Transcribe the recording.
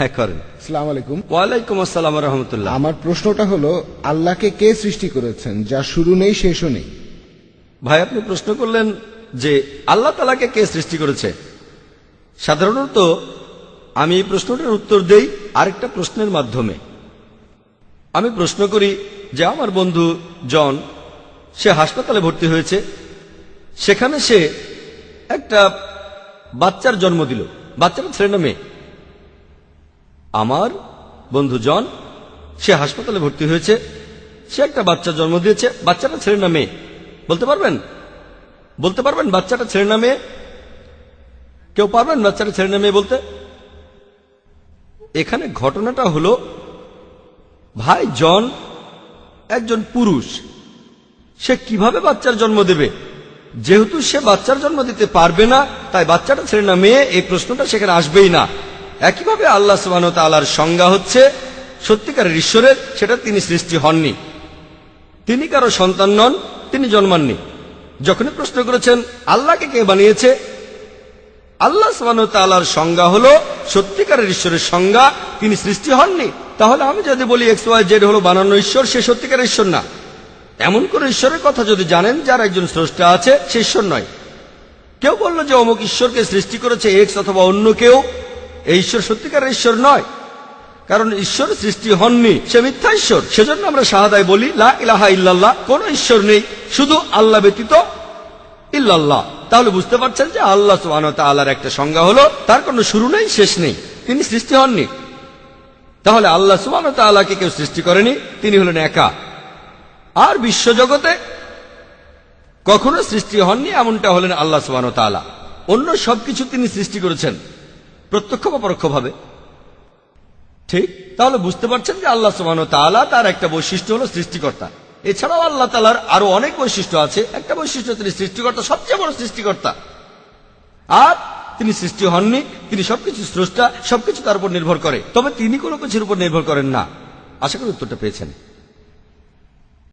হ্যাঁ করেন। সালাম আলাইকুম ওয়ালাইকুম আসসালাম রহমতুল্লাহ। আমার প্রশ্নটা হলো আল্লাহকে কে সৃষ্টি করেছেন যা শুরু নেই শেষও নেই? ভাই আপনি প্রশ্ন করলেন যে আল্লাহ তালাকে কে সৃষ্টি করেছে? সাধারণত আমি এই প্রশ্নটার উত্তর দেই আরেকটা প্রশ্নের মাধ্যমে। আমি প্রশ্ন করি যে আমার বন্ধু জন সে হাসপাতালে ভর্তি হয়েছে। সেখানে সে একটা বাচ্চার জন্ম দিল। বাচ্চাটা ছেলে না মেয়ে? আমার বন্ধু জন সে হাসপাতালে ভর্তি হয়েছে, সে একটা বাচ্চা জন্ম দিয়েছে, বাচ্চাটা ছেলে না মেয়ে বলতে পারবেন? বলতে পারবেন বাচ্চাটা ছেলে না মেয়ে কেউ পারবেন বাচ্চাটা ছেলে না মেয়ে বলতে? এখানে ঘটনাটা হলো, ভাই জন একজন পুরুষ, সে কীভাবে বাচ্চার জন্ম দেবে? যেহেতু সে বাচ্চার জন্ম দিতে পারবে না, তাই বাচ্চাটা ছেলে না মেয়ে এই প্রশ্নটা সেখানে আসবেই না। একইভাবে আল্লাহ সুবাহ তালার সংজ্ঞা হচ্ছে সত্যিকারের ঈশ্বরের সেটা তিনি সৃষ্টি হননি। তিনি কারও সন্তান নন, তিনি জন্মাননি। যখনই প্রশ্ন করেছেন, আল্লাহকে কে বানিয়েছে? আল্লাহ সুবাহ তালার সংজ্ঞা হলো, সত্যিকারের ঈশ্বরের সংজ্ঞা, তিনি সৃষ্টি হননি। তাহলে আমি যদি বলি এক্স ওয়াই জেড হলো বানানো ঈশ্বর, সে সত্যিকারের ঈশ্বর না। এমন করে ঈশ্বরের কথা যদি জানেন, যার একজন স্রষ্টা আছে, সে ঈশ্বর নয়। কেউ বলল যে অমুক ঈশ্বরকে সৃষ্টি করেছে এক্স অথবা অন্য কেউ এই ঈশ্বর সত্যিকারের ঈশ্বর নয়। কারণ ঈশ্বর সৃষ্টি হননি, সে মিথ্যা ঈশ্বর। সেজন্য আমরা শাহাদায় বলি, লা ইলাহা ইল্লাল্লাহ, কোন ঈশ্বর নেই, শুধু আল্লাহ ব্যতীত ইল্লাল্লাহ। তাহলে বুঝতে পারছেন যে আল্লাহ ওয়া তাআলার একটা সংজ্ঞা হলো, তার কোনো শুরু নেই, শেষ নেই। তিনি সৃষ্টি হননি। তাহলে আল্লাহ ওয়া তাআলাকে কেউ সৃষ্টি করেনি, তিনি হলেন একা। আর বিশ্বজগতে কখনো সৃষ্টি হননি, এমনটা হলেন আল্লাহ সুবহানাহু ওয়া তাআলা। অন্য সবকিছু তিনি সৃষ্টি করেছেন। প্রত্যক্ষ বা পরোক্ষভাবে ঠিক, তাহলে বুঝতে পারছেন যে আল্লাহ সুবহানাহু ওয়া তাআলা তার একটা বৈশিষ্ট্য হলো সৃষ্টিকর্তা। এছাড়াও আল্লাহ তালার আরও অনেক বৈশিষ্ট্য আছে। একটা বৈশিষ্ট্য তিনি সৃষ্টিকর্তা, সবচেয়ে বড় সৃষ্টিকর্তা। আর তিনি সৃষ্টি হননি, তিনি সবকিছু স্রষ্টা, সবকিছু তার উপর নির্ভর করে। তবে তিনি কোনো কিছুর উপর নির্ভর করেন না। আশা করি উত্তরটা পেয়েছেন।